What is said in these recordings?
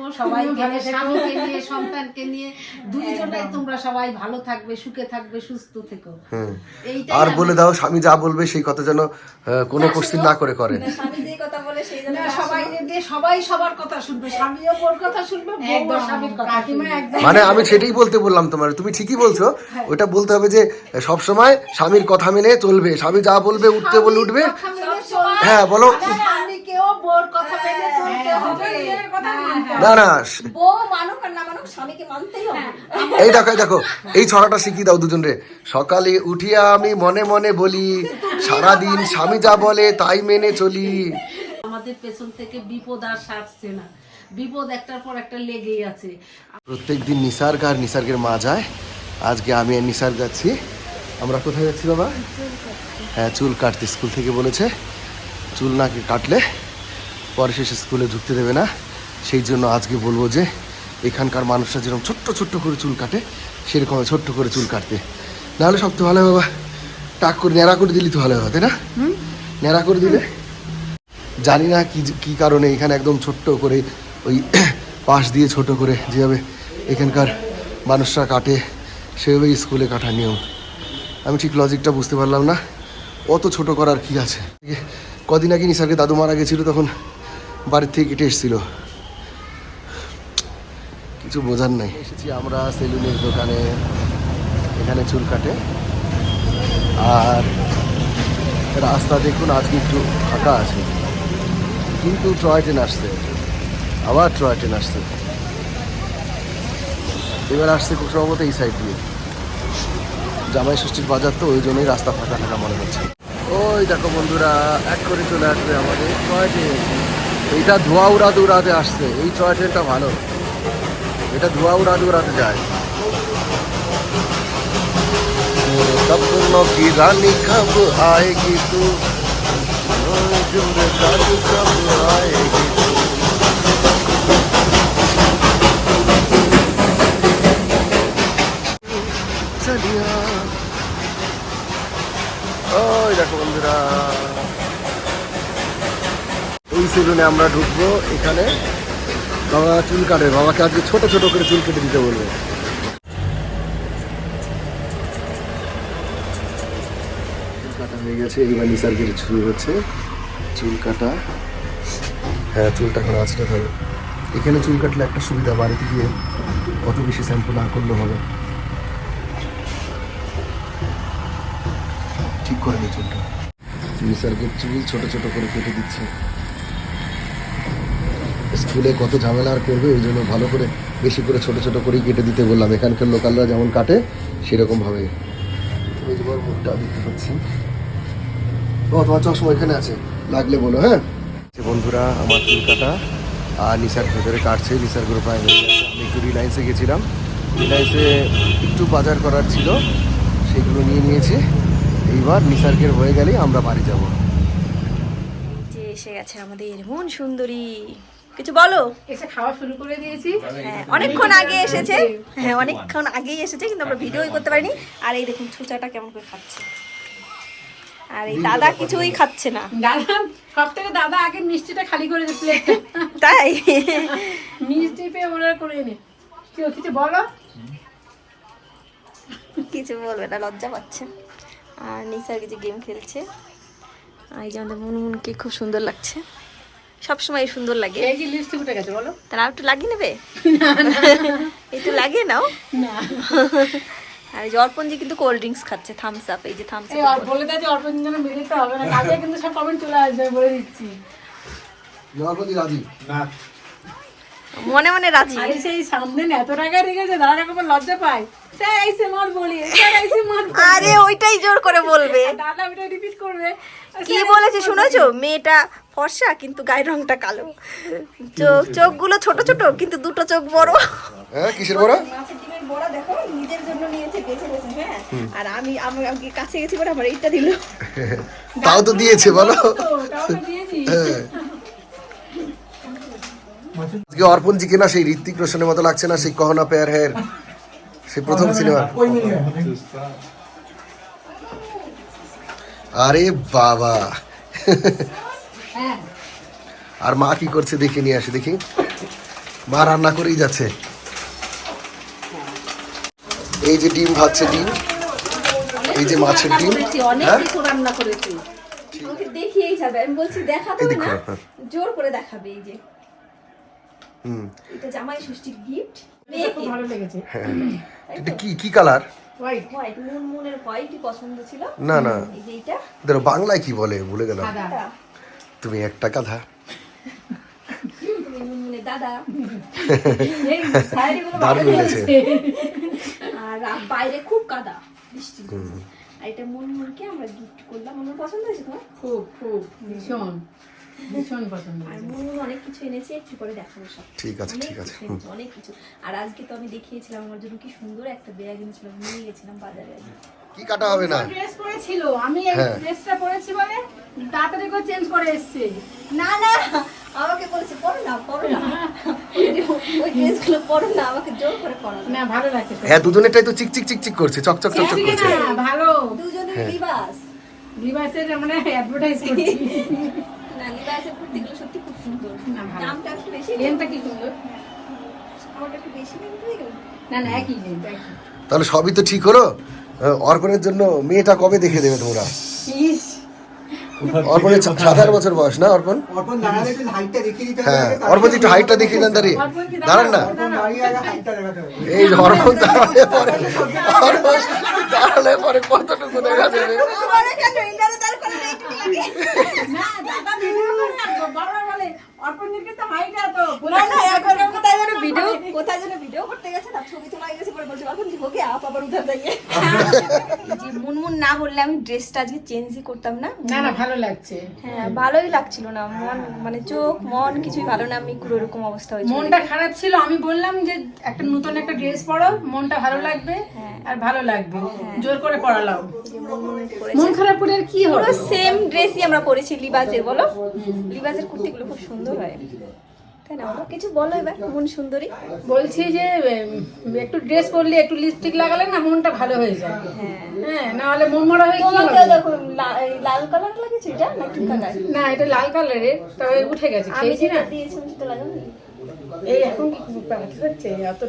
থেকো সবাইকে নিয়ে স্বামীকে নিয়ে সন্তানকে নিয়ে দুইজনেই তোমরা সবাই ভালো থাকবে সুখে থাকবে সুস্থ থেকো। আর বলে দাও স্বামী যা বলবে সেই কথা যেন কোনো কোশ্চিন না করে করে। স্বামী কথা বলে সেই জন্য সবাই সবাই সবার কথা শুনবে স্বামীও বোর কথা শুনবে বউও স্বামীর কথা মানে আমি সেটাই বলতে বললাম তোমার তুমি ঠিকই বলছো ওটা বলতে হবে যে সব সময় স্বামীর কথা মেনে চলবে স্বামী যা বলবে উঠতে বলে উঠবে। হ্যাঁ বলো। স্বামীকেও বোর কথা মেনে চলতে হবে। না না বউ মানুক আর না মানুক স্বামীকে মানতেই হবে। এই দেখো এই দেখো এই ছড়াটা শিখিয়ে দাও দুজন রে সকালে উঠিয়া আমি মনে মনে বলি সারাদিন স্বামী যা বলে তাই মেনে চলি। আমাদের পেছন থেকে বিপদ আর সারছে না। বিপদ একটার পর একটা লেগেই আছে। প্রত্যেকদিন নিসার্গ আর নিসার্গের মা যায়। আজকে আমি আর নিসার্গ যাচ্ছি। আমরা কোথায় যাচ্ছি বাবা? হ্যাঁ চুল কাটতে স্কুল থেকে বলেছে। চুল নাকি কাটলে পরে শেষে স্কুলে ঢুকতে দেবে না। সেই জন্য আজকে বলব যে এখানকার মানুষরা যেরকম ছোট্ট ছোট্ট করে চুল কাটে সেরকম ছোট্ট করে চুল কাটতে নাহলে সব তো ভালো বাবা। টাক করে ন্যাড়া করে দিলি তো ভালো হবে তাই না? ন্যাড়া করে দিলে? জানি না কি কী কারণে এখানে একদম ছোট্ট করে ওই পাশ দিয়ে ছোট করে যেভাবে এখানকার মানুষরা কাটে সেভাবেই স্কুলে কাটার নিয়ম। আমি ঠিক লজিকটা বুঝতে পারলাম না। অত ছোট করার কি আছে? কদিন আগে নিসারকে দাদু মারা গেছিল তখন। বাড়ির থেকে কেটে এসেছিল। কিছু বোঝার নাই। এসেছি আমরা সেলুনের দোকানে, এখানে চুল কাটে। আর রাস্তা দেখুন, আজকে একটু ফাঁকা আছে। কিন্তু টয় ট্রেন আসছে। আবার টয় ট্রেন আসছে। এবার আসছে খুব সম্ভবত এই সাইড দিয়ে। জামাই ষষ্ঠীর বাজার তো, ওই জন্যই রাস্তা ফাঁকা ফাঁকা মনে হচ্ছে। ওই দেখো বন্ধুরা, এক করে চলে আসবে আমাদের টয় ট্রেন। এইটা ধোয়া উড়াতে উড়াতে আসছে এই টয় ট্রেনটা ভালো এটা ধোয়া উড়াতে উড়াতে যায় सपनों की रानी कब आएगी तू जिंदगानी कब आएगी तू चलिया ওই দেখো বন্ধুরা এই সেলুনে আমরা ঢুকবো এখানে। বাবা চুল কাটে বাবাকে আজকে ছোট ছোট করে চুল কেটে দিতে বলবে। কাটা হয়ে গেছে এইবার চুল কাটা। হ্যাঁ চুলটা এখন চুল কাটলে একটা সুবিধা, বাড়িতে গিয়ে বেশি না করলেও হবে। ঠিক করে চুলটা। চুল ছোট ছোট করে কেটে দিচ্ছে। স্কুলে কত ঝামেলা আর করবে, ওই জন্য ভালো করে বেশি করে ছোট ছোট করেই কেটে দিতে বললাম। এখানকার লোকালরা যেমন কাটে, সেরকমভাবে। এই যে দেখতে পাচ্ছি। চশমা এখানে আছে, লাগলে বলো হ্যাঁ? বন্ধুরা, আমার চুল কাটা। আর নিসার ভেতরে কাটছে, নিসার গ্রুপ আমি একটু রিলায়েন্সে গেছিলাম। রিলায়েন্সে একটু বাজার করার ছিল, সেগুলো নিয়ে নিয়েছি। এইবার নিসার্গের হয়ে গেলেই আমরা বাড়ি যাব। এসে গেছে আমাদের মন সুন্দরী কিছু বলো? এসে খাওয়া শুরু করে দিয়েছি। হ্যাঁ অনেকক্ষণ আগে এসেছে। হ্যাঁ অনেকক্ষণ আগেই এসেছে কিন্তু আমরা ভিডিওই করতে পারিনি। আর এই দেখুন ছুচাটা কেমন করে খাচ্ছে। আর এই দাদা কিছুই খাচ্ছে না। দাদা সব থেকে দাদা আগে মিষ্টিটা খালি করে প্লেট তাই? মিষ্টি পেয়ে অর্ডার করে এনে কি কিছু বলো? কিছু বলবে না লজ্জা পাচ্ছে। আর নিসার কিছু গেম খেলছে। আর এই যে আমাদের মুনমুনকে খুব সুন্দর লাগছে। সবসময় সুন্দর লাগে। এই যে লিপস্টিক গেছে বলো। তারা একটু লাগিয়ে নেবে? একটু লাগিয়ে নাও। না। আর কিন্তু কোল্ড ড্রিঙ্কস খাচ্ছে থামস আপ এই যে থামস এই আর বলে দেয় যে অল্প যেন বেরোতে হবে না কাজে কিন্তু সব কমেন্ট চলে আসবে বলে দিচ্ছি। রাজি? মনে মনে রাজি? আরে সেই সামনে এত টাকা রেখেছে দাদা রকম লজ্জা পায়? আরে ওইটাই জোর করে বলবে। দাদা ওটা রিপিট করবে। কি বলেছে শুনেছো? মেয়েটা ফর্সা কিন্তু গায়ের রংটা কালো। চোখ চোখগুলো ছোট ছোট কিন্তু দুটো চোখ বড়। হ্যাঁ কিসের বড়? বড়া দেখো নিজের জন্য নিয়েছে বেছে বেছে হ্যাঁ? আর আমি আমি আমি কাছে গেছি বলে আমার এইটা দিল। তাও তো দিয়েছে বলো। তো দিয়েছি। হ্যাঁ। আজকে অর্পণ জি না সেই ঋত্বিক রোশনের মতো লাগছে না সেই কহনা পেয়ার হের সেই প্রথম সিনেমা আরে বাবা। আর মা কি করছে দেখে নিয়ে আসে দেখি। মা রান্না করেই যাচ্ছে। এই যে ডিম ভাজছে ডিম এই যে মাছের ডিম হ্যাঁ? রান্না করেছি দেখিয়েই যাবে। আমি বলছি দেখাতে এই হবে দেখো, না। জোর করে দেখাবে এই যে। হুম। এটা জামাই ষষ্ঠীর গিফট খুব ভালো লেগেছে। হ্যাঁ। এটা কি কি কালার? হোয়াইট হোয়াইট মুন মুনের হোয়াইটই পছন্দ ছিল। না না। এই যে এটা ধরো বাংলায় কি বলে? ভুলে গেলাম। তুমি একটা কথা। তুমি দাদা। দারুণ লেগেছে। আর বাইরে খুব কাদা বৃষ্টি আর এটা মুনমুনকে আমরা গিফট করলাম। আমার পছন্দ হয়েছে তোমার? খুব খুব ভীষণ। ভীষণ পছন্দ আর মুনমুন অনেক কিছু এনেছে একটু করে দেখাবো সব। ঠিক আছে অনেক ঠিক আছে। কিছু অনেক কিছু। আর আজকে তো আমি দেখিয়েছিলাম আমার জন্য কি সুন্দর একটা ব্যাগ এনেছিলাম নিয়ে গেছিলাম বাজারে। কি কাটা হবে না? ড্রেস পরেছিল আমি এই হ্যাঁ। ড্রেসটা পরেছি বলে তাড়াতাড়ি করে চেঞ্জ করে এসেছে। না না আমাকে বলেছে পড়ো না পড়ো না। ওই যে- ড্রেসগুলো পড়ো না আমাকে জোর করে না ভালো লাগছে হ্যাঁ দুজনেরটাই তো চিক চিক চিক চিক করছে চক চক চক চক করছে। ভালো। দুজনের হ্যাঁ। লিবাস লিবাসের মানে অ্যাডভার্টাইজ করছি। না লিবাসের কুর্তিগুলো সত্যি খুব সুন্দর। দামটা একটু বেশি লেনটা কি সুন্দর? আমারটা একটু বেশি নেই হয়ে গেল না না একই লেন তাহলে সবই তো ঠিক হলো? অর্পণের জন্য মেয়েটা কবে দেখে দেবে তোমরা? অর্পণের সাতাশ বছর বয়স না অর্পণ হ্যাঁ অর্পণ একটু হাইটটা দেখিয়ে দেন দাঁড়িয়ে অর্পণ দাঁড়ান না এই অর্পণ দাঁড়ালে পরে দাঁড়ালে পরে কতটুকু দেখা যাবে না অর্পণকে তো হাইট এত না না এখন আমি কোথায় যেন ভিডিও কোথায় যেন ভিডিও করতে গেছে না ছবি তোলা গেছে পরে বলছে এখন হোকে আপ আবার উধার যাইয়ে যে মুনমুন না বললে আমি ড্রেসটা আজকে চেঞ্জই করতাম না। না না ভালো লাগছে। হ্যাঁ ভালোই লাগছিল না মন মানে চোখ মন কিছুই ভালো না আমি পুরো এরকম অবস্থা হয়েছিল মনটা খারাপ ছিল আমি বললাম যে একটা নতুন একটা ড্রেস পরো মনটা ভালো লাগবে আর ভালো লাগবে। জোর করে পড়ালাম মন খারাপ করে আর কি হলো সেম ড্রেসই আমরা পরেছি লিবাজের বলো? লিবাজের কুর্তিগুলো খুব সুন্দর হয় তাই না? কিছু বলো এবার মন সুন্দরী। বলছি যে একটু ড্রেস পরলে একটু লিপস্টিক লাগালে না মনটা ভালো হয়ে যায়। হ্যাঁ। না হলে মন মরা হয়ে কি তোমাকে দেখো এই লাল কালার লাগেছে এটা না কি কালার না এটা লাল কালারের তবে উঠে গেছে খেয়েছি না। দিয়েছি আমি লাগাবো এই এখন কি হচ্ছে এত।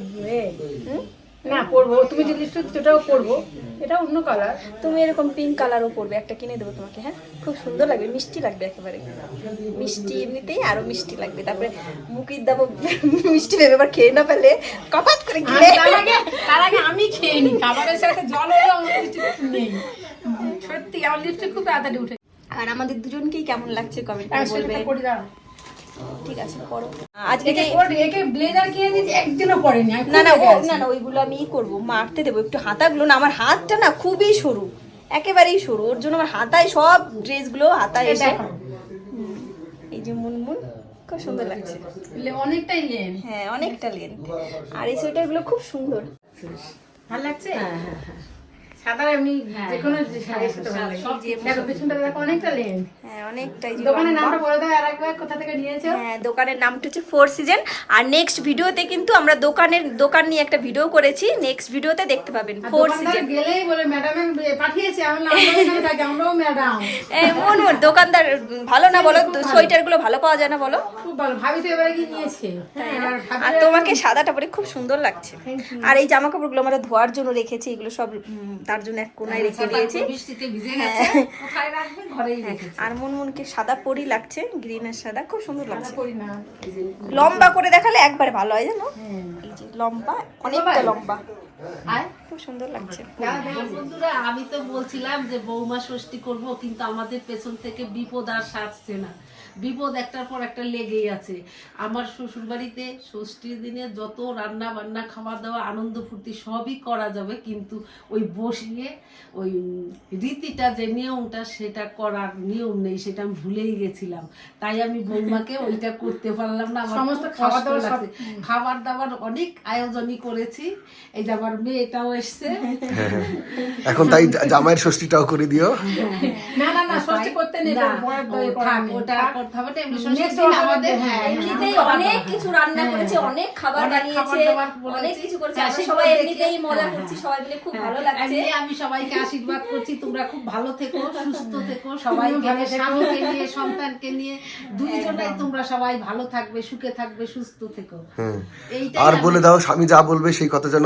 না পরবো। তুমি যে লিপস্টিক সেটাও পরবো। এটা অন্য কালার তুমি এরকম পিঙ্ক কালারও পরবে। একটা কিনে দেবো তোমাকে হ্যাঁ? খুব সুন্দর লাগবে মিষ্টি লাগবে একেবারে। মিষ্টি এমনিতেই আরও মিষ্টি লাগবে। তারপরে মুখির দাবো মিষ্টি ভেবে এবার খেয়ে না পেলে কপাত করে গিলে তার আগে তার আগে আমি খেয়ে নি খাবারের সাথে জল হলেও আমার লিপস্টিক নেই। সত্যি আমার লিপস্টিক খুব তাড়াতাড়ি উঠে আর আমাদের দুজনকেই কেমন লাগছে কমেন্ট আর বলবে ঠিক আছে পড়ো। আজকে যে পরে একে ব্লেজার কিনে দিয়েছি একদিনও পরেনি না না না না ওইগুলো আমি করব মারতে দেবো একটু হাতাগুলো না আমার হাতটা না খুবই সরু একেবারেই সরু ওর জন্য আমার হাতায় সব ড্রেসগুলো হাতায় এই এসে এই যে মুনমুন খুব সুন্দর লাগছে। অনেকটাই লেন। হ্যাঁ অনেকটা লেন্থ আর এই সোয়েটারগুলো খুব সুন্দর। ভালো লাগছে? সাদা এমনি যে কোনো শাড়ির সাথে ভালো লাগে দেখো পেছনটা দেখো অনেকটা লেন হ্যাঁ অনেকটাই দোকানের নামটা বলে দাও আর একবার কোথা থেকে নিয়েছো? হ্যাঁ দোকানের নামটা হচ্ছে ফোর সিজন আর নেক্সট ভিডিওতে কিন্তু আমরা দোকানের দোকান নিয়ে একটা ভিডিও করেছি। নেক্সট ভিডিওতে দেখতে পাবেন ফোর দোকানদার সিজন গেলেই বলে ম্যাডাম পাঠিয়েছে আমরা আমরাও এখানে থাকি। আমরাও ম্যাডাম এই মন মন দোকানদার ভালো না বলো? সোয়েটারগুলো ভালো পাওয়া যায় না বলো? খুব ভালো ভাবি তো এবারে কি নিয়েছে। হ্যাঁ আর তোমাকে সাদাটা পরে খুব সুন্দর লাগছে। আর এই জামা কাপড়গুলো আমরা ধোয়ার জন্য রেখেছি এগুলো সব তার জন্য এক কোনায় রেখে দিয়েছি। ঘরেই রেখেছি। আর মনমনকে সাদা পরি লাগছে গ্রিন আর সাদা খুব সুন্দর লাগছে। লম্বা করে দেখালে একবারে ভালো হয় জানো? হ্যাঁ। লম্বা অনেকটা লম্বা। আয় খুব সুন্দর লাগছে। বন্ধুরা আমি তো বলছিলাম যে বৌমা ষষ্ঠী করব কিন্তু আমাদের পেছন থেকে বিপদ আর সারছে না। বিপদ একটার পর একটা লেগেই আছে। আমার শ্বশুর বাড়িতে ষষ্ঠীর দিনে যত রান্না বান্না খাওয়া দাওয়া আনন্দ ফুর্তি সবই করা যাবে কিন্তু ওই বসিয়ে ওই রীতিটা যে নিয়মটা সেটা করার নিয়ম নেই সেটা আমি ভুলেই গেছিলাম। তাই আমি বৌমাকে ওইটা করতে পারলাম না আমার সমস্ত খাওয়া দাওয়া খাবার দাবার অনেক আয়োজনই করেছি। এই যে আমার মেয়েটাও এসছে। এখন তাই জামাইয়ের ষষ্ঠীটাও করে দিও। না না না ষষ্ঠী করতে নেই। ওটা করতে হবে না এমনি ষষ্ঠীর Next দিন বছরের আমাদের হ্যাঁ এমনিতেই অনেক কিছু রান্না হ্যাঁ, করেছে হ্যাঁ। অনেক খাবার বানিয়েছে। অনেক কিছু করেছে। হ্যাঁ, আমরা সবাই এমনিতেই মজা হ্যাঁ, করছি হ্যাঁ। সবাই মিলে খুব হ্যাঁ, ভালো লাগছে আমি সবাইকে আশীর্বাদ করছি তোমরা খুব ভালো থেকো সুস্থ থেকো সবাইকে নিয়ে স্বামীকে নিয়ে সন্তানকে নিয়ে তোমরা সবাই ভালো থাকবে সুখে থাকবে সুস্থ থেকো। আর বলে দাও স্বামী যা বলবে সেই কথা যেন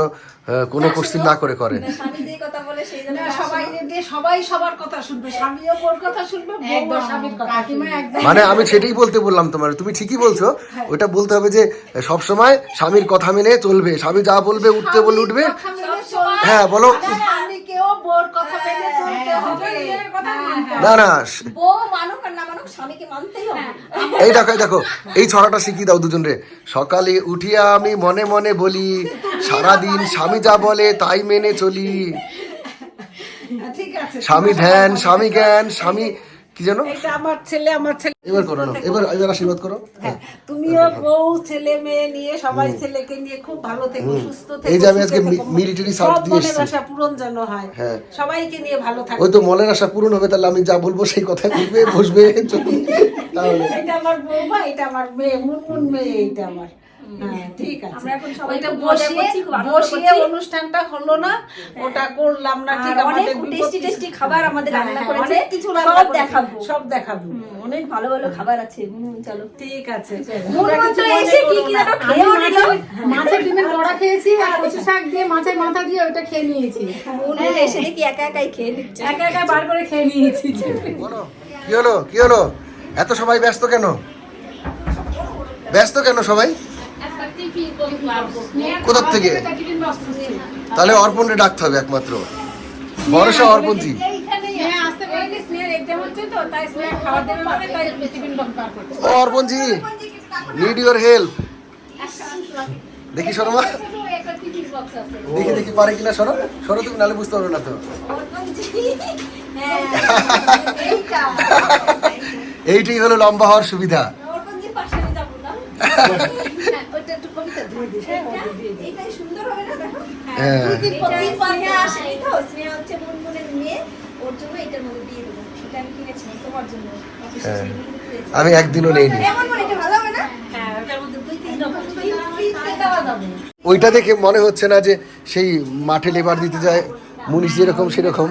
কোনো কোশ্চিন না করে করে। স্বামী যে কথা বলে সেই জন্য সবাই যে সবাই সবার কথা শুনবে স্বামীও বোর কথা শুনবে বউও স্বামীর কথা কাকিমা একদম মানে আমি সেটাই বলতে বললাম তোমার তুমি ঠিকই বলছো। ওটা বলতে হবে যে সব সময় স্বামীর কথা মেনে চলবে স্বামী যা বলবে উঠতে বলে উঠবে। মেনে। হ্যাঁ বলো। কথা মেনে চলতে হবে। নিজের কথা মানতে হবে। না না বউ মানুক আর না মানুক স্বামীকে মানতেই হবে। এই দেখো এই দেখো এই ছড়াটা শিখিয়ে দাও দুজন রে সকালে উঠিয়া আমি মনে মনে বলি সারাদিন স্বামী যা বলে তাই মেনে চলি। স্বামী ধ্যান স্বামী জ্ঞান স্বামী কি জানো এটা আমার ছেলে আমার ছেলে। এবার করো না। এবার এবার আশীর্বাদ করো। হ্যাঁ, তুমিও বউ ছেলে মেয়ে নিয়ে সবাই ছেলেকে নিয়ে খুব ভালো থেকো সুস্থ থেকো এই যে আমি আজকে সুখে মি- থেকো। military সব shirt দিয়ে মনের এসেছি। আশা পূরণ যেন হয়। হ্যাঁ। সবাইকে নিয়ে ভালো থাকো। ওই তো মলের আশা পূরণ হবে তাহলে আমি যা বলব সেই কথা করবে বসবে তাহলে। এটা আমার বৌমা এটা আমার মেয়ে মুনমুন মেয়ে এটা আমার। হ্যাঁ ঠিক আছে। আমরা এখন সবাই ওইটা খুব মজা বসিয়ে করছি, খুব আনন্দ বসিয়ে অনুষ্ঠানটা হলো না ওটা করলাম না ঠিক আমাদের টেস্টি টেস্টি খাবার আমাদের হ্যাঁ, রান্না হ্যাঁ, করেছে। কিছু সব দেখাবো। সব দেখাবো। অনেক ভালো ভালো খাবার আছে। চলো। ঠিক আছে। এসে কি কি যেন নিল মাছের- ডিমের বড়া খেয়েছি আর কচু শাক দিয়ে মাছের মাথা দিয়ে ওটা খেয়ে নিয়েছি। এসে দেখি একা একাই খেয়ে নিচ্ছে। একা একা বার করে খেয়ে নিয়েছি। কি হলো কি হলো? এত সবাই ব্যস্ত কেন? ব্যস্ত কেন সবাই? কোথার থেকে? তাহলে অর্পণকে ডাকতে হবে একমাত্র। ভরসা অর্পণজি। হ্যাঁ অর্পণজি নিড ইউর হেল্প দেখি সরো মা। দেখি দেখি পারে কিনা সরো সরো তুমি নালে বুঝতে পারবে না তো। হ্যাঁ এইটাই হলো লম্বা হওয়ার সুবিধা। আমি একদিনও নেইনি। এমন এটা ভালো হবে না? হ্যাঁ ওটার মধ্যে দুই তিন রকম তিনটে দেওয়া যাবে। ওইটা দেখে মনে হচ্ছে না যে সেই মাঠে লেবার দিতে যায় মুনিশ যেরকম সেরকম।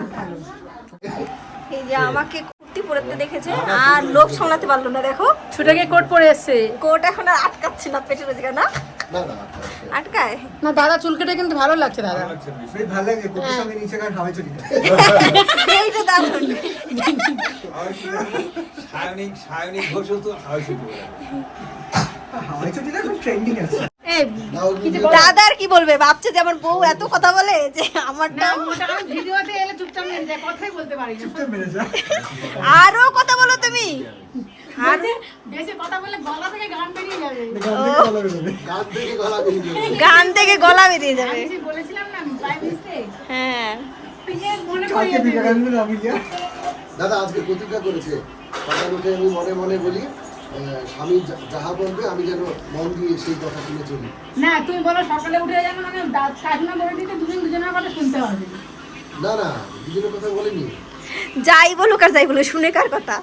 যে আমাকে কুর্তি পরতে দেখেছে আর লোভ সামলাতে পারল না দেখো। ছুটে কোট পরে এসছে। কোট এখন আর আটকাচ্ছে না পেটের ওদিকে না? না না আটকায়? না দাদা চুল কেটে কিন্তু ভালো লাগছে দাদা। বেশ। ভালো লাগে কোকির সঙ্গে নিচে কার হাওয়াই চলি এইটা দারুণ। সায়নিক সায়নিক ঘোষ তো খুব ট্রেন্ডিং আছে। এই দাদার কি বলবে? ভাবছে যে আমার বউ এত কথা বলে যে আমারটা ভিডিওতে এলে চুপচাপ মেরে যায় কথাই বলতে পারি চুপচাপ মেরে যা আরও কথা বলো তুমি। আর বেশি কথা বলে গলা থেকে গান বেরিয়ে যাবে। গান থেকে গলা বেরিয়ে যাবে। গান থেকে গলা বেরিয়ে যাবে। আমি বলেছিলাম না হ্যাঁ। মনে দাদা আজকে প্রতিজ্ঞা করেছে। উঠে আমি মনে মনে বলি। স্বামী যাহা বলবে আমি যেন মন দিয়ে সেই কথা শুনে চলি। না তুমি বলো সকালে উঠে যেন মানে কাকিমা বলে দিতে দুজন দুজনের কথা শুনতে হবে। না না দুজনের কথা বলিনি। যাই বলুক আর যাই বলুক শুনে কার কথা?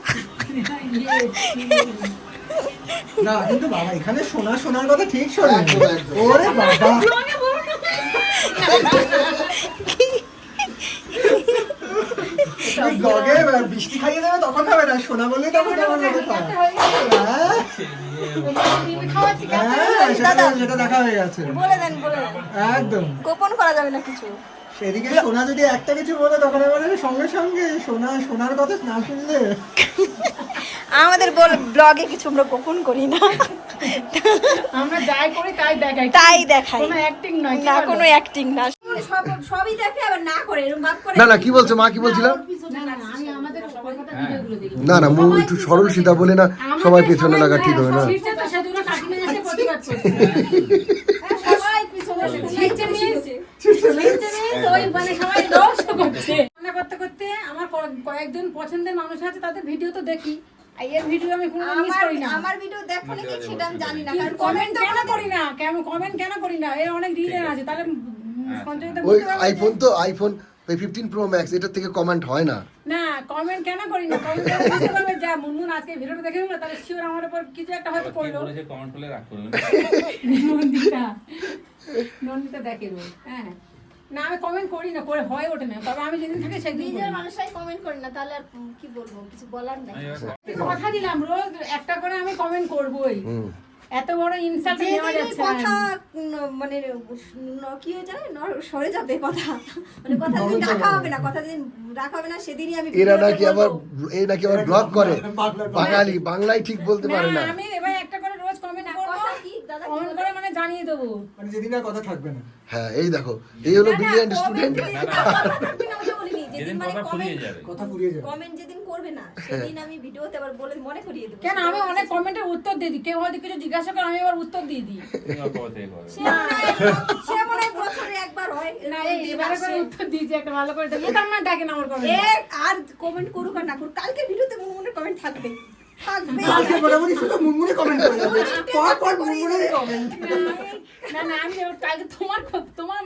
না কিন্তু বাবা এখানে সোনা সোনার কথা ঠিক শোনে। ওরে বাবা। ব্লগে বৃষ্টি খাইয়ে দেবে তখন হবে না। সোনা বললেই তখন হ্যাঁ হ্যাঁ সেটা সেটা দেখা হয়ে গেছে। বলে দেন বলে একদম। গোপন করা যাবে না কিছু। সেদিকে সোনা যদি একটা কিছু বলে তখন সঙ্গে সঙ্গে সোনা সোনার কথা না শুনলে আমাদের বল ব্লগে কিছু আমরা গোপন করি না। আমরা যাই করি তাই দেখাই। তাই দেখাই। কোনো অ্যাক্টিং নয় না কোনো অ্যাক্টিং না। না করে এরকম ভাব না না কি বলছো? মা কি বলছিলাম না, না, আমি আমাদের সবার কথা ভিডিওগুলো দেখি। না না মু একটু সরল সিধা বলে না সবাই পেছনে লাগা ঠিক হবে না। ওই মানে করতে করতে আমার কয়েকজন পছন্দের মানুষ আছে তাদের ভিডিও তো দেখি। এর ভিডিও আমি কোনো মিস আমার করি না। আমার ভিডিও দেখো নাকি সেটা আমি জানি না কারণ কমেন্ট কেন করি না? কেন কমেন্ট কেন করি না? এর অনেক রিজন আছে তাহলে ওই বুঝতে পারবে যে- আইফোন তো আইফোন এই ফিফটিন প্রো ম্যাক্স এটার থেকে কমেন্ট হয় না। না কমেন্ট কেন করি না কমেন্ট করে বুঝতে পারবে? যা মুনমুন আজকে ভিডিওটা দেখে নিল তাহলে শিওর আমার উপর কিছু একটা হয়তো করল বলেছে কমেন্ট করলে রাগ করবেন নন্দিতা। নন্দিতা দেখে হ্যাঁ। না আমি কমেন্ট করি না করে হয় ওঠে না। তবে আমি যেদিন থাকে সেদিন নিজের। মানুষরাই কমেন্ট করে না তাহলে আর কি বলব? কিছু বলার নাই। কথা দিলাম রোজ একটা করে আমি কমেন্ট করবোই। এত বড় ইনসাল্ট নেওয়া যাচ্ছে কথা মানে কি হয়ে যায়? ন- সরে যাবে কথা। মানে কথা যেদিন রাখা হবে না কথা যেদিন রাখা হবে না সেদিনই আমি এরা নাকি আবার এই নাকি আবার ব্লগ করে। বাঙালি বাংলায় ঠিক বলতে পারে না। আমি এবার একটা করে রোজ কমেন্ট করব কথা কি? দাদা কমেন্ট করে মানে জানিয়ে দেবো। মানে যেদিন আর কথা থাকবে না। হ্যাঁ এই দেখো এই হলো ব্রিলিয়ান্ট স্টুডেন্ট যেদিন মানে কথা ফুরিয়ে কমেন্ট যাবে। কথা ফুরিয়ে যাবে। কমেন্ট যেদিন করবে না। সেদিন আমি ভিডিওতে আবার বলে মনে করিয়ে দেব। কেন? আমি অনেক কমেন্টের উত্তর দিয়ে দিই। কেউ হয়তো কিছু জিজ্ঞাসা করে আমি আবার উত্তর দিয়ে দিই। সে মনে হয়- মনে হয় বছরে একবার হয় না এই এবারে করে উত্তর দিয়েছি একটা ভালো করে দেখি তার মানে ডাকেন আমার কমেন্ট আর কমেন্ট করুক আর না করুক কালকে ভিডিওতে মনে কমেন্ট থাকবে থাকবে। কালকে মোটামুটি শুধু মুনমুনে কমেন্ট করে যাবে। পর পর মুনমুনের কমেন্ট না না আমি কালকে তোমার তোমার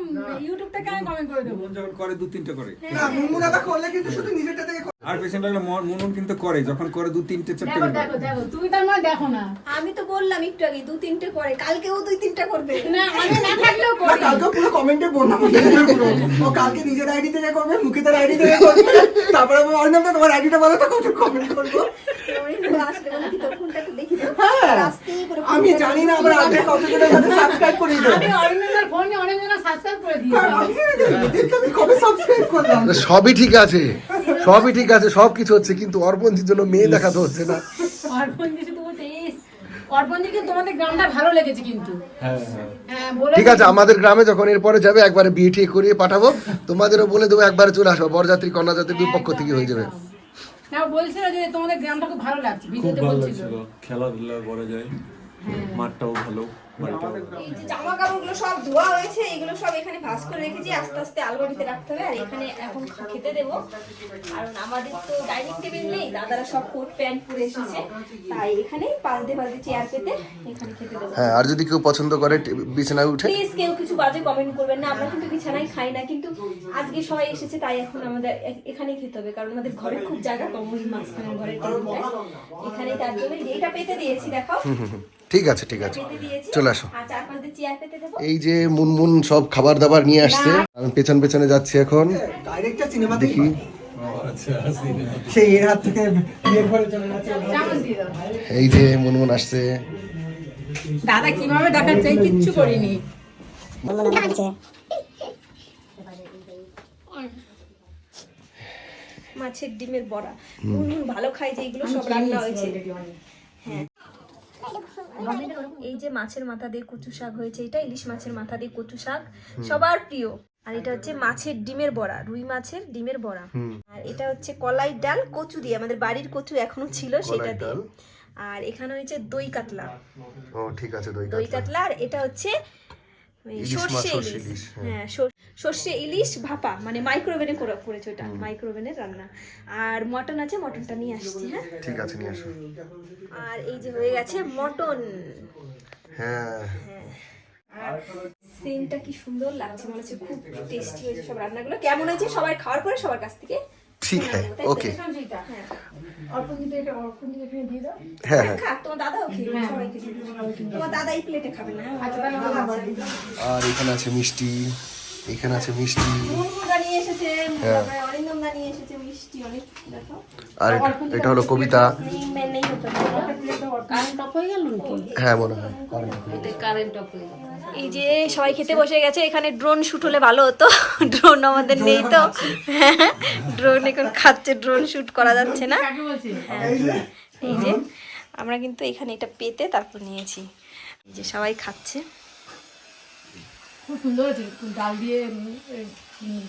ইউটিউব থেকে আমি কমেন্ট করে দেবো। যখন করে দু তিনটে করে। না মুনমুন করলে কিন্তু শুধু নিজেরটা থেকে আর পেশেন্ট হলে মনন কিন্তু করে যখন করে দু তিনটে চারটে করে। দেখো দেখো তুমি তার মানে দেখো না। আমি তো বললাম একটু আগে দু তিনটে করে কালকেও দুই তিনটা করবে। না আমি না থাকলেও না কালকে পুরো কমেন্টে বন্যা বসে পুরো ও কালকে নিজের আইডি থেকে করবে মুখিতার আইডি থেকে করবে। তারপরে আমি তোমার আইডিটা বলো তো কত কমেন্ট করব। হ্যাঁ। আমি জানি না আমার আগে কতজনের সাথে সাবস্ক্রাইব করে দিও। আমি ফোনে অনেকজনের সাবস্ক্রাইব করে দিয়েছি। আমি কবে সাবস্ক্রাইব করলাম। সবই ঠিক আছে সবই ঠিক আছে সব কিছু হচ্ছে কিন্তু অর্পণজির জন্য মেয়ে দেখাতে হচ্ছে না। অর্পণজি শুধু বলছে ইস অর্পণজি কিন্তু তোমাদের গ্রামটা ভালো লেগেছে কিন্তু। হ্যাঁ ঠিক আছে আমাদের গ্রামে যখন এরপরে যাবে একবারে বিয়ে ঠিক করিয়ে পাঠাবো। তোমাদেরও বলে দেবো একবারে চলে আসব। বরযাত্রী কন্যাযাত্রী দুই পক্ষ থেকে হয়ে যাবে। ও বলছিল যে তোমাদের গ্রামটা খুব ভালো লাগছে ভিডিওতে বলছিল। খেলাধুলা করা যায় মাঠটাও ভালো। এই যে জামা কাপড়গুলো সব ধোয়া হয়েছে এগুলো সব এখানে ভাঁজ করে রেখেছি আস্তে আস্তে আলমারিতে রাখতে হবে আর এখানে এখন খেতে দেবো। কারণ আমাদের তো ডাইনিং টেবিল নেই দাদারা সব কোট প্যান্ট পরে এসেছে তাই এখানে পাল্টে পাল্টে চেয়ার পেতে এখানে খেতে দেবো। হ্যাঁ আর যদি কেউ পছন্দ করে বিছানায় উঠে প্লিজ কেউ কিছু বাজে কমেন্ট করবেন না আমরা কিন্তু বিছানায় খাই না কিন্তু আজকে সবাই এসেছে তাই এখন আমাদের এখানেই খেতে হবে কারণ আমাদের ঘরে খুব জায়গা কম ওই মাঝখানে ঘরের এখানেই তার জন্য এই যে এটা পেতে দিয়েছি দেখাও। ঠিক আছে ঠিক আছে। চলে আসো। এই যে মুনমুন সব খাবার দাবার নিয়ে আসছে। আমি পেছন পেছনে যাচ্ছি এখন। দেখি। দাও। এই যে মুনমুন আসছে। দাদা কীভাবে দেখাচ্ছে? এই কিচ্ছু করিনি। মাছের ডিমের বড়া। মুনমুন ভালো খাই যে এগুলো সব রান্না হয়েছে। হ্যাঁ এই যে মাছের মাথা দিয়ে কচু শাক হয়েছে এটা ইলিশ মাছের মাথা দিয়ে কচু শাক সবার প্রিয়। আর এটা হচ্ছে মাছের ডিমের বড়া রুই মাছের ডিমের বড়া। আর এটা হচ্ছে কলাই ডাল কচু দিয়ে আমাদের বাড়ির কচু এখনও ছিল সেটা দিয়ে। আর এখানে হয়েছে দই কাতলা। ও ঠিক আছে দই কাতলা। আর এটা হচ্ছে সর্ষে ইলিশ। ইলিশ, হ্যাঁ। হ্যাঁ সর- সর্ষে ইলিশ ভাপা মানে মাইক্রোওভেনে করে করেছে ওটা মাইক্রোওভেনের রান্না। আর মটন আছে মটনটা নিয়ে আসছি হ্যাঁ? ঠিক আছে নিয়ে আসো। আর এই যে হয়ে গেছে মটন। হ্যাঁ। সিনটা কি সুন্দর লাগছে মনে হচ্ছে খুব টেস্টি হয়েছে সব রান্নাগুলো। কেমন হয়েছে সবাই খাওয়ার পরে সবার কাছ থেকে? ঠিক হ্যাঁ ওকে হ্যাঁ। হ্যাঁ হ্যাঁ। হ্যাঁ? আর এখানে আছে মিষ্টি। এখানে আছে মিষ্টি। হ্যাঁ। তারপরে অরিন্দমদা নিয়ে এসেছে মিষ্টি অনেক দেখো। আর এটা- হলো কবিতা। মেন হয়ে হ্যাঁ মনে হয়। হয়ে এই যে সবাই খেতে বসে গেছে এখানে ড্রোন শুট হলে ভালো হতো। ড্রোন আমাদের নেই তো। ড্রোন এখন খাচ্ছে ড্রোন শুট করা যাচ্ছে না। কাকে এই যে। আমরা কিন্তু এখানে এটা পেতে তারপর নিয়েছি। এই যে সবাই খাচ্ছে। খুব সুন্দর হয়েছে। ডাল দিয়ে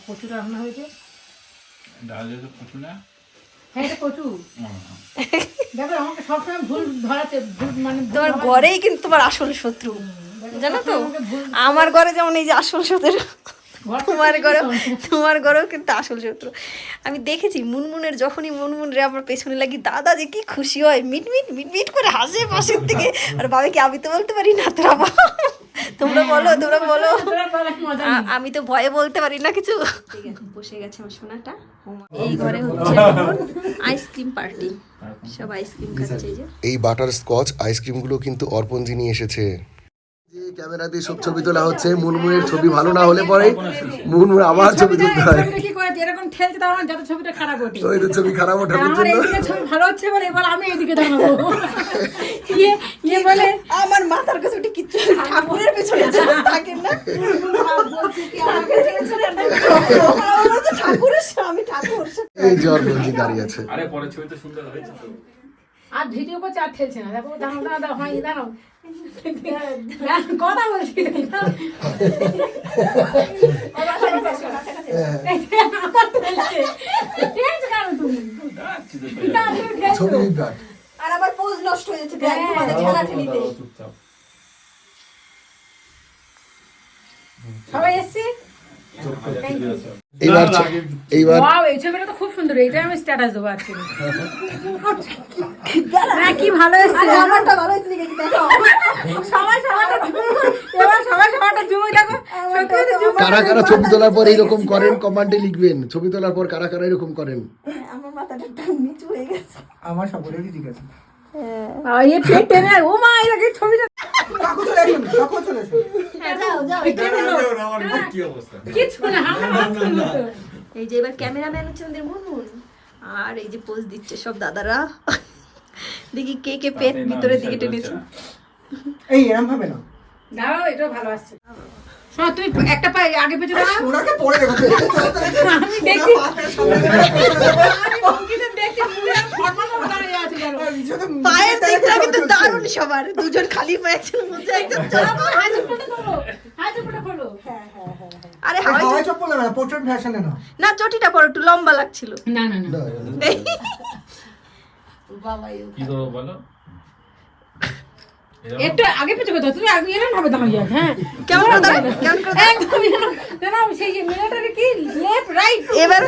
কচু রান্না হয়েছে। ডাল দিয়ে কচু না? হ্যাঁ এটা কচু। দেখো আমাকে সবসময় ভুল ধরাচ্ছে ভুল মানে তোমার ঘরেই কিন্তু তোমার আসল শত্রু। জানো তো? আমার ঘরে যেমন এই যে আসল শত্রু তোমার গরম তোমার গরম কিন্তু আসল শত্রু আমি দেখেছি মুনমুনের যখনই মুনমুন রে আমার পেছনে লাগি দাদা যে কি খুশি হয় মিট মিট মিট মিট করে হাসে পাশের থেকে আর বাবাকে আমি তো বলতে পারি না তোরা। তোমরা বলো তোমরা বলো। আমি তো ভয়ে বলতে পারি না কিছু। বসে গেছে আমার সোনাটা। এই ঘরে হচ্ছে আইসক্রিম পার্টি। সব আইসক্রিম খাচ্ছে এই যে। এই বাটার স্কচ আইসক্রিমগুলো কিন্তু অর্পণজি নিয়ে এসেছে। ক্যামেরা দিয়ে সব ছবি তোলা হচ্ছে। মুনমুনের ছবি ভালো না হলে পরে মুনমুন আবার ছবি তুলতে হয়। এরকম ঠেলছে তার যাতে ছবিটা খারাপ ওঠে ওই তো ছবি খারাপ ওঠার আমার জন্য। ছবি ভালো হচ্ছে বলে এবার আমি দাঁড়াবো। ইয়ে ইয়ে বলে আমার মাথার কাছে ওটি কিচ্ছু ঠাকুরের পেছনে থাকে না। ঠাকুরের স্বামী ঠাকুর। এই যে অর্পণজি দাঁড়িয়ে আছে। আরে পরের ছবি তো সুন্দর হয়েছে তো। আর ভিডিও করছে আর ঠেলছে না। দেখো দাঁড়াও দাঁড়াও দাঁড়াও হয়। দাঁড়াও কথা বলছি। আর আমার পোজ নষ্ট হয়ে যাচ্ছে ব্যাগ তোমাদের ঠেলাঠেলিতে। চুপচাপ। সবাই এসছে? এইবার এইবার ওয়াও এই ছবিটা তো খুব সুন্দর। এইটা আমি স্ট্যাটাস দেবো আজকে। না কি ভালো এসছে। আমারটা ভালো হয়েছে নাকি দেখো। সবাই সবাইটা এবার সবাই সবাইটা জুমে দেখো। কারা কারা ছবি তোলার পর এইরকম করেন কমান্ডে লিখবেন। ছবি তোলার পর কারা কারা এরকম করেন? আমার মাথাটা একটু নিচু হয়ে গেছে। আমার সকলেরই ঠিক আছে। পেট টেনে ও মা এরকম ছবিটা কাকু চলে আসুন কাকু চলে আসুন। এই যে এবার ক্যামেরাম্যান হচ্ছে আমাদের মুনমুন। আর এই যে পোজ দিচ্ছে সব দাদারা। দেখি কে কে পেট ভিতরের দিকে টেনেছে। এই এরম ভাবে না। দাঁড়াও এটাও ভালো আসছে। শোনো তুমি একটা পায়ে আগে পেছনে ওনাকে পরে দেখো। আমি দেখছি। আমি দেখছি পুরো ফর্মাল পায়ের দিকটা কিন্তু দারুণ সবার। দুজন খালি পায়ে একজন একজন চপ্পলটা খোলো হাই চপ্পলটা খোলো আরে হাওয়াই চপ্পল না পোর্ট্রেট ফ্যাশনে না। না চটিটা পরে একটু লম্বা লাগছিল। না না না। বাবা কি করব বলো? একটু আগে পেছনে কথা তুমি আগে এরকম ভাবে দাঁড়িয়ে আছে হ্যাঁ। কেমন দাঁড়ায়? কেমন করে দাঁড়ায়? একদম এরকম সেই যে মিলিটারি কি লেফট রাইট এবার।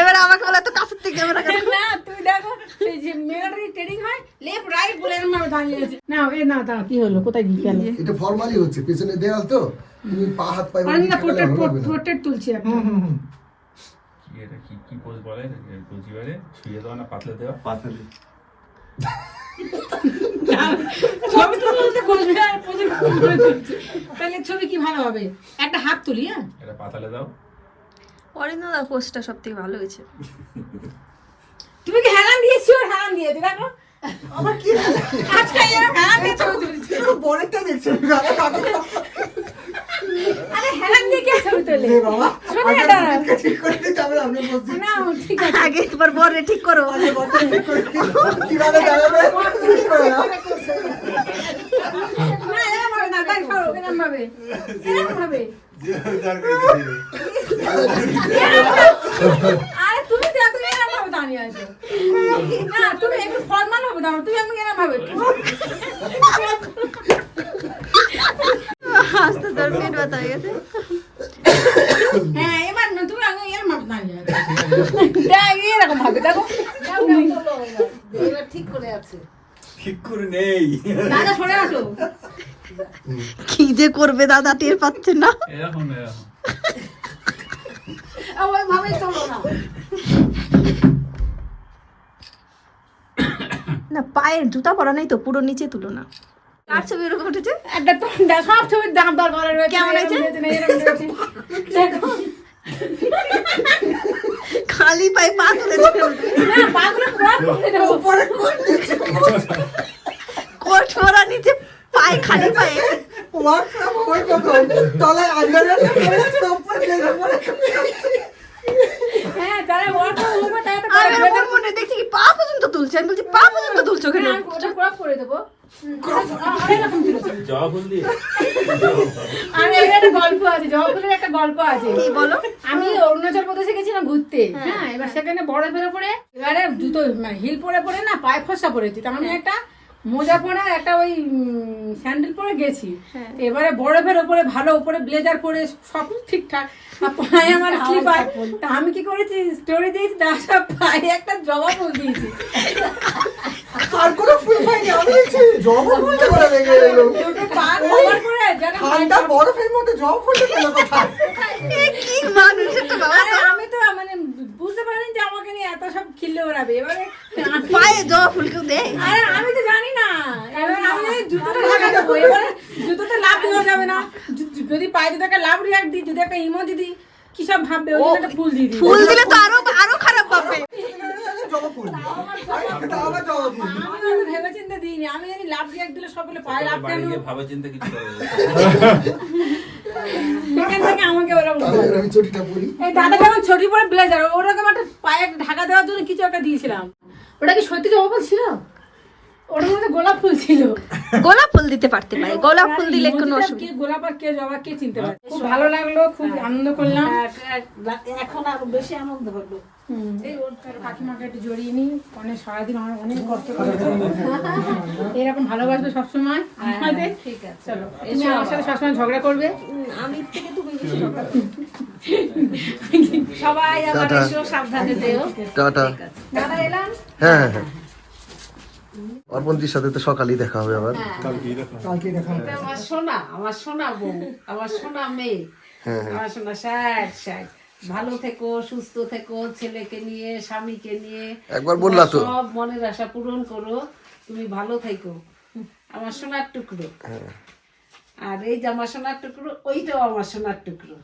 এবার আমাকে বলে তো কাছের থেকে ক্যামেরা না তুই দেখো সেই যে মিলিটারি ট্রেনিং হয়? লেফট রাইট বলে এরকম ভাবে দাঁড়িয়ে আছে। না এ না দাঁড়া কি হলো? কোথায় গিয়ে গেল? এটা ফর্মালি হচ্ছে পেছনে দেয়াল তো। তুমি পা হাত আর না পোর্ট্রেট। পোর্ট্রেট তুলছি এখন হুম হুম কি এটা কি কি পোজ বলে? শুয়ে দেওয়া না পাতলে দেওয়া? পাতালি। ছবি তো বলতে বলবে আর পোজে করে তুলছি। তাহলে ছবি কি ভালো হবে? একটা হাত তুলি হ্যাঁ? এটা পাতালে দাও। অরিন্দর পোস্টটা সব থেকে ভালো হয়েছে। তুমি কি হেলান দিয়েছি? ওর হেলান দিয়ে দেখো। আমার কি আজকে হেলান দিয়ে ছবি তুলছি। কাকু আরে হেলান দিয়ে কে ছবি তোলে? বাবা শোনো এটা। ঠিক করে বলছি। না ঠিক আছে। আগে একবার বরে ঠিক করো। কীভাবে দাঁড়াবে? ঠিক করে নাও। না ভাবে না তাই সরো এরকম ভাবে। এরকম ভাবে। আরে তুমি তো তুমি এরকম ভাবে দাঁড়িয়ে আছো। না তুমি একটু ফর্মাল হবে দাঁড়াও তুমি আমি এরকম ভাবে। তোর পেট ব্যথা হয়ে গেছে হ্যাঁ এবার না তুমি আগে ভাবে দাঁড়িয়ে আছো দেখ এরকম ভাবে দেখো এবার ঠিক করে আছে ঠিক করে নেই দাদা সরে আসো কি যে করবে দাদা টের পাচ্ছে না এরকম এরকম ওইভাবেই তোলো না না পায়ের জুতা পরা নাই তো পুরো নিচে তুলো না কার ছবি এরকম উঠেছে? একটা তো দেখ, সব ছবির দাম দর করা রয়েছে। কেমন। দেখো। খালি পায়ে পা তুলেছে না পাগুলো ক্রপ করে দেবো। কোট পরা নিচে পায়ে খালি পায়ে। হয় কখন তলায় উপরে পরে হ্যাঁ তারা ওয়ার্ক আর মনে দেখছি কি পা পর্যন্ত তুলছে? আমি বলছি পা পর্যন্ত তুলছো কেন না, ওটা ক্রপ করে দেবো। এর একটা গল্প আছে জবাবুলের একটা গল্প আছে। কি বলো? আমি অরুণাচল প্রদেশে গেছিলাম ঘুরতে। হ্যাঁ। এবার সেখানে বড় বেরো পরে এবারে জুতো মানে হিল পরে পরে না পায়ে ফসা পড়েছি তার মানে একটা মোজা পরে একটা ওই স্যান্ডেল পরে গেছি। এবারে বরফের ওপরে ভালো উপরে ব্লেজার পরে সব ঠিকঠাক। পায়ে আমার স্লিপার তা আমি কি করেছি? স্টোরি দিয়েছি দাসা পায়ে একটা জবা ফুল দিয়েছি। আর কোনো ফুল পাইনি আমি দেখছি ফুলটা করে রেখে এলো পা কভার করে যেন ঠান্ডা বরফের মধ্যে জব ফুলটা পেল কোথায়? কি মানুষ একটা বাবা। আরে আমি তো মানে বুঝতে পারিনি যে আমাকে নিয়ে এত সব খিল্লে ওড়াবে। এবারে পায়ে জবা ফুল কেউ দেয়? আরে আমি তো জানি না। এবার আমি জুতোটা ঢাকা দেবো এবারে জুতোতে লাভ দেওয়া যাবে না। যদি পায়ে যদি একটা লাভ রিয়াক্ট দিই যদি একটা কি সব ভাববে? ওই একটা ফুল দিই। ফুল দিলে তো আরও আরও খারাপ আমি জানি লাভ রিয়াক্ট দিলে সব বলে পায়ে লাভ বাড়ি কেন ভাবে চিন্তা কিছু আমাকে ওরা তাহলে আমি চটিটা পরি এই দাদা পরে ব্লেজার ওরকম একটা পায়ে ঢাকা দেওয়ার জন্য কিছু একটা দিয়েছিলাম। ওটা কি সত্যি জবা ফুল ছিল? মধ্যে গোলাপ ফুল ছিল। গোলাপ ফুল দিতে পারতে পারে গোলাপ ফুল দিলে কোনো অসুবিধা গোলাপ আর কে জবা কে চিনতে পারে? খুব ভালো লাগল খুব আনন্দ করলাম। এখন আরও বেশি আনন্দ হলো। এই ওর কাকিমাকে একটু জড়িয়ে নিই অনেক সারাদিন আমার অনেক কষ্ট করেছে এরকম ভালোবাসবে সবসময় আমাদের। ঠিক আছে। চলো তুমি আমার সাথে সবসময় ঝগড়া করবে। আমি থেকে তুমি বেশি সবাই। এসো সাবধানে যেও টাটা দাদা এলাম? হ্যাঁ হ্যাঁ হ্যাঁ। অর্পণজির সাথে তো সকালেই দেখা হবে আবার। কালকে দেখা হবে। এটা আমার সোনা আমার সোনা বউ আমার সোনা মেয়ে। হ্যাঁ, আমার সোনা ষাট ষাট ভালো থেকো সুস্থ থেকো ছেলেকে নিয়ে স্বামীকে নিয়ে। একবার বললা তো। সব মনের আশা পূরণ করো তুমি ভালো থেকো। আমার সোনার টুকরো। হ্যাঁ। আর এই যে আমার সোনার টুকরো ওইটাও আমার সোনার টুকরো।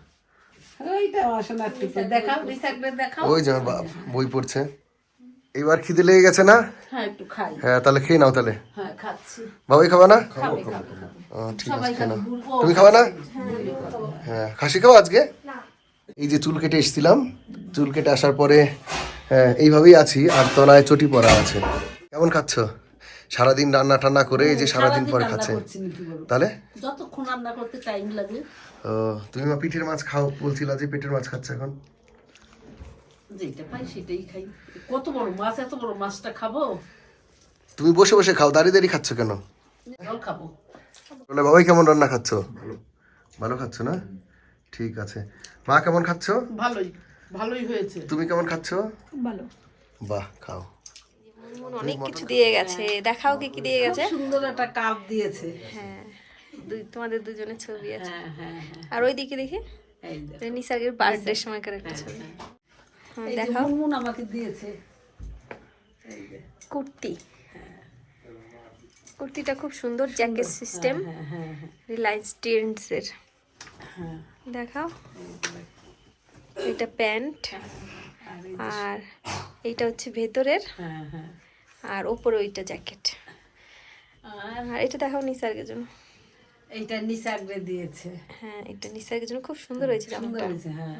ওইটা আমার সোনার টুকরো। দেখাও রিসার্টে দেখাও। ওই যে বাপ বই পড়ছে। এইবার খিদে লেগে গেছে না? হ্যাঁ একটু খাই। হ্যাঁ তাহলে খেয়ে নাও তাহলে। হ্যাঁ খাচ্ছি। বাবাই খাবা না? খাবে ঠিক আছে খেয়ে নাও। তুমি খাবা না? হ্যাঁ। খাসি খাও আজকে? এই যে চুল কেটে এসেছিলাম চুল কেটে আসার পরে হ্যাঁ এইভাবেই আছি আর তলায় চটি পরা আছে। কেমন খাচ্ছ? সারাদিন রান্না টান্না করে এই যে সারাদিন পরে খাচ্ছে করছি নাকি বলো? তাহলে? যতক্ষণ রান্না করতে টাইম লাগে। ও তুমি মা পিঠের মাছ খাও বলছিলা যে পেটের মাছ খাচ্ছে এখন। যেটা পাই সেটাই খাই। কত বড় মাছ এত বড় মাছটা খাব? তুমি বসে বসে খাও দাঁড়িয়ে দাঁড়িয়ে খাচ্ছ কেন? জল খাব। বলে বাবাই কেমন রান্না খাচ্ছ? ভালো। খাচ্ছ না? ঠিক আছে। মা কেমন খাচ্ছ? ভালোই ভালোই হয়েছে। তুমি কেমন খাচ্ছ? ভালো। বাহ খাও। অনেক কিছু দিয়ে গেছে। দেখাও কি কি দিয়ে গেছে। সুন্দর একটা কাপ দিয়েছে। হ্যাঁ দুই তোমাদের দুজনের ছবি আছে। হ্যাঁ হ্যাঁ হ্যাঁ। আর ওই দিকে দেখি। নিসাগের বার্থডে সময়কার একটা ছবি। দেখাও। আমাকে দিয়েছে। কুর্তি। কুর্তিটা খুব সুন্দর জ্যাকেট সিস্টেম হ্যাঁ হ্যাঁ হ্যাঁ রিলায়েন্স ট্রেন্ডসের হ্যাঁ। দেখাও। এটা প্যান্ট আর এই এইটা হচ্ছে ভেতরের। হ্যাঁ হ্যাঁ। আর ওপরে ওইটা জ্যাকেট আর আর এটা দেখাও নিসার্গের জন্য। এইটা নিসাগরে দিয়েছে। হ্যাঁ এটা নিসার্গের জন্য খুব সুন্দর হয়েছে সুন্দর হয়েছে হ্যাঁ।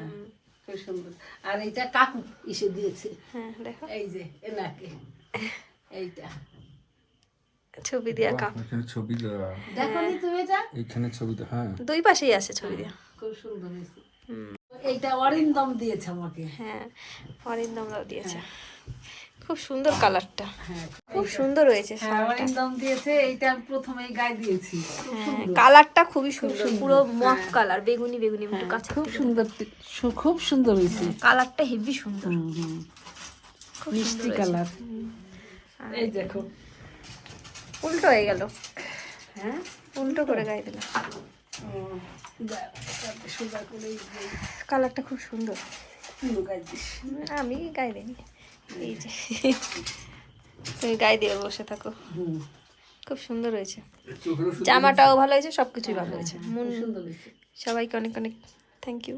খুব সুন্দর। আর এইটা কাকু এসে দিয়েছে। হ্যাঁ দেখো। এই যে এনাকে। এইটা। ছবি দিয়া কাপ এখানে ছবি দেওয়া। দেখো নি তুমি এটা? এখানে ছবি দেওয়া হ্যাঁ। দুই পাশেই আছে ছবি দেওয়া খুব সুন্দর হয়েছে। এইটা অরিন্দম দিয়েছে আমাকে। হ্যাঁ অরিন্দমরাও দিয়েছে। খুব সুন্দর কালারটা। হ্যাঁ। খুব সুন্দর হয়েছে হ্যাঁ অরিন্দম দিয়েছে এইটা আমি প্রথমেই গায়ে দিয়েছি। হ্যাঁ কালারটা খুবই সুন্দর। পুরো মফ কালার বেগুনি বেগুনি মতো কাছে খুব সুন্দর সু- খুব সুন্দর হয়েছে। কালারটা হেভি সুন্দর। খুব মিষ্টি কালার। এই দেখো। উল্টো হয়ে গেল। হ্যাঁ? উল্টো করে গায়ে দিলাম। কালারটা খুব সুন্দর। আমি গায়ে দিইনি। এই যে। তুমি গায়ে দিয়ে বসে থাকো। খুব সুন্দর হয়েছে। জামাটাও ভালো হয়েছে সবকিছুই ভালো হয়েছে। মন হয়েছে। সবাইকে অনেক অনেক থ্যাংক ইউ